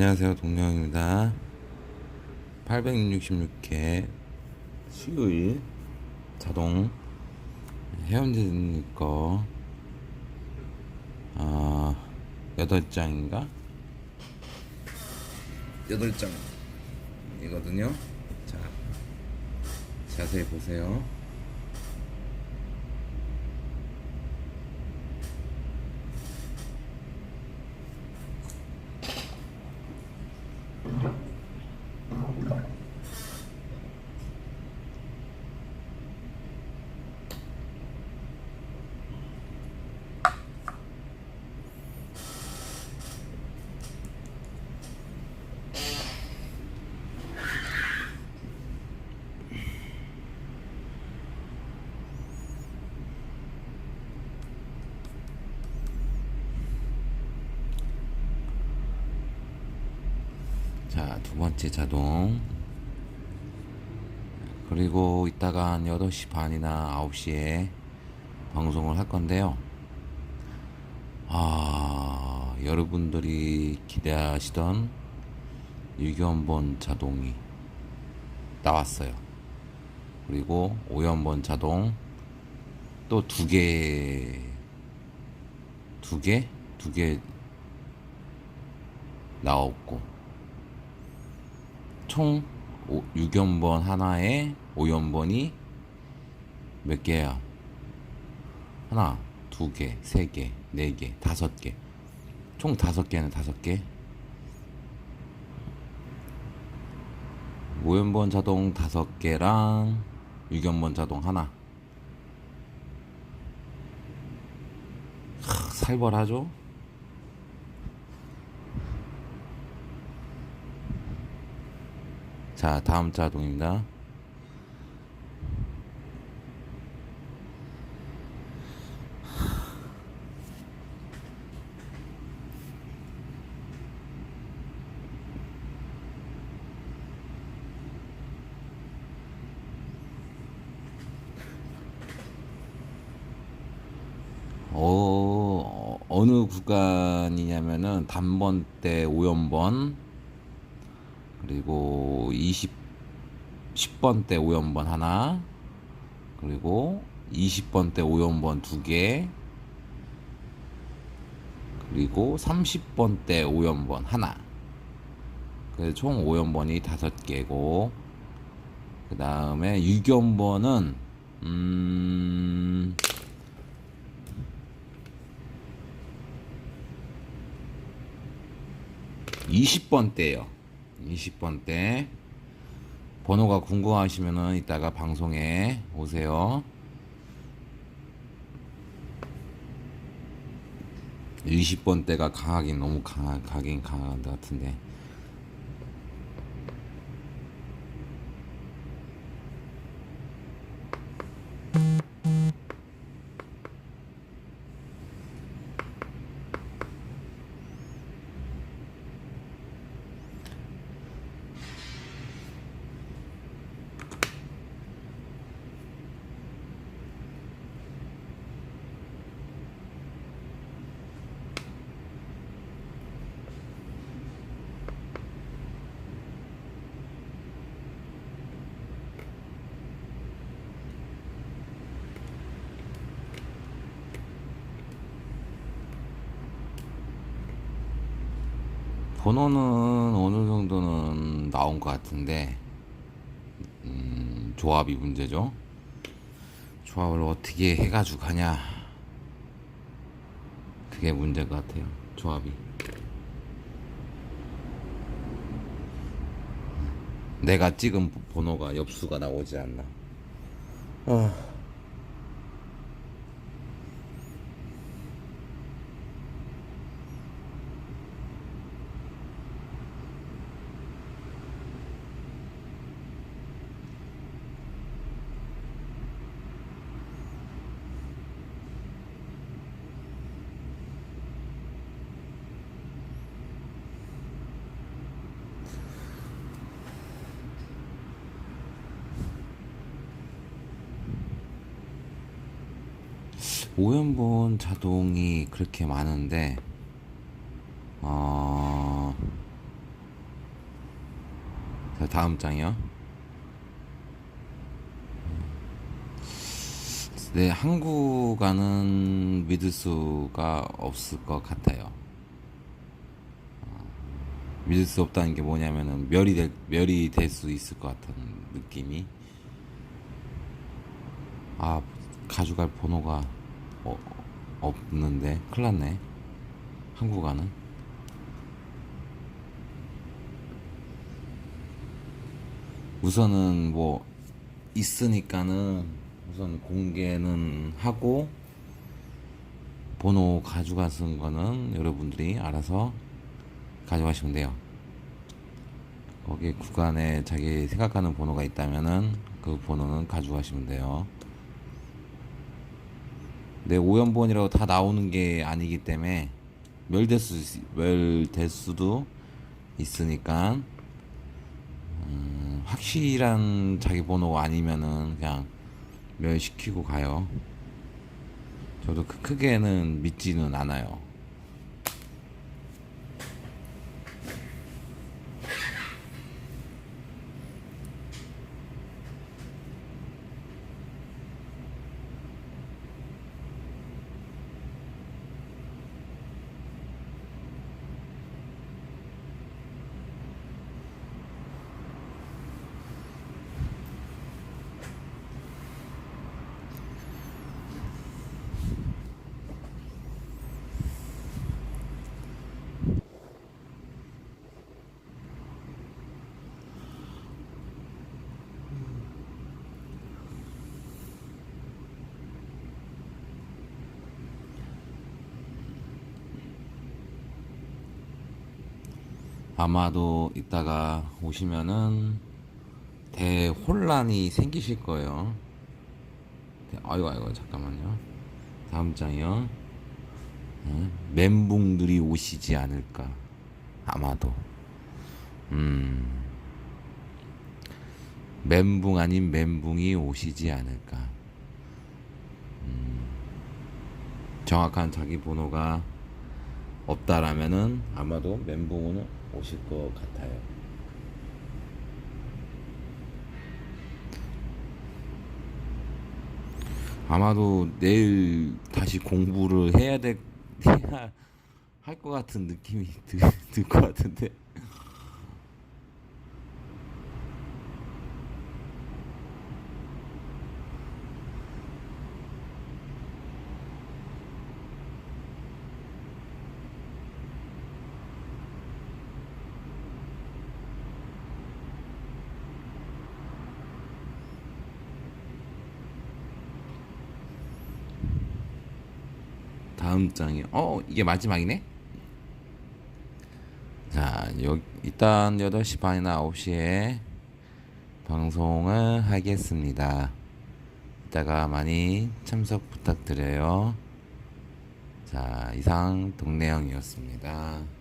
안녕하세요. 동명입니다. 866회 수요일 자동 회원진 거 아, 8장인가? 8장 이거든요. 자 자세히 보세요 자, 두 번째 자동. 그리고 이따가 한 8시 반이나 9시에 방송을 할 건데요. 아, 여러분들이 기대하시던 유견본 자동이 나왔어요. 그리고 5연본 자동 또 두 개, 두 개? 두 개 나왔고. 총 6연번 하나에 5연번이 몇 개야? 하나, 두 개, 세 개, 네 개, 다섯 개. 총 다섯 개는 다섯 개. 5연번 자동 다섯 개랑 6연번 자동 하나. 하, 살벌하죠? 자, 다음 자동입니다. 어, 어느 구간이냐면은 단번대 5연번 그리고 20 10번대 5연번 하나 그리고 20번대 5연번 두 개 그리고 30번대 5연번 하나 그래서 총 5연번이 다섯 개고 그 다음에 6연번은 음 20번대요. 20번대. 번호가 궁금하시면은 이따가 방송에 오세요. 20번대가 강하긴 너무 강하, 강하긴 강한 것 같은데. 번호는 어느 정도는 나온 것 같은데 음, 조합이 문제죠. 조합을 어떻게 해가지고 가냐 그게 문제인 것 같아요. 조합이 내가 찍은 번호가 엽수가 나오지 않나. 어. 5연본 자동이 그렇게 많은데 어... 자, 다음 장이요. 네, 한국가는 믿을 수가 없을 것 같아요. 믿을 수 없다는 게 뭐냐면은 멸이 될 멸이 될 수 있을 것 같은 느낌이. 아 가져갈 번호가 어, 없는데 큰일 났네. 한국어는. 우선은 뭐 있으니까는 우선 공개는 하고 번호 가져가신 거는 여러분들이 알아서 가져가시면 돼요. 거기 구간에 자기 생각하는 번호가 있다면은 그 번호는 가져가시면 돼요. 내 오연번이라고 다 나오는 게 아니기 때문에 멸될 수 있- 멸될 수도 있으니까 음, 확실한 자기 번호가 아니면은 그냥 멸시키고 가요. 저도 그 크게는 믿지는 않아요. 아마도 이따가 오시면은 대혼란이 생기실 거예요. 대- 아이고 아이고 잠깐만요. 다음 장이요. 어? 멘붕들이 오시지 않을까. 아마도. 음. 멘붕 아닌 멘붕이 오시지 않을까. 음. 정확한 자기 번호가 없다라면은 아마도 멘붕은 오실 것 같아요. 아마도 내일 다시 공부를 해야 될 해야 할 것 같은 느낌이 들 것 같은데. 다음 장이 어 이게 마지막이네. 자, 여, 일단 8시 반이나 9시에 방송을 하겠습니다. 이따가 많이 참석 부탁드려요. 자, 이상 동네형이었습니다.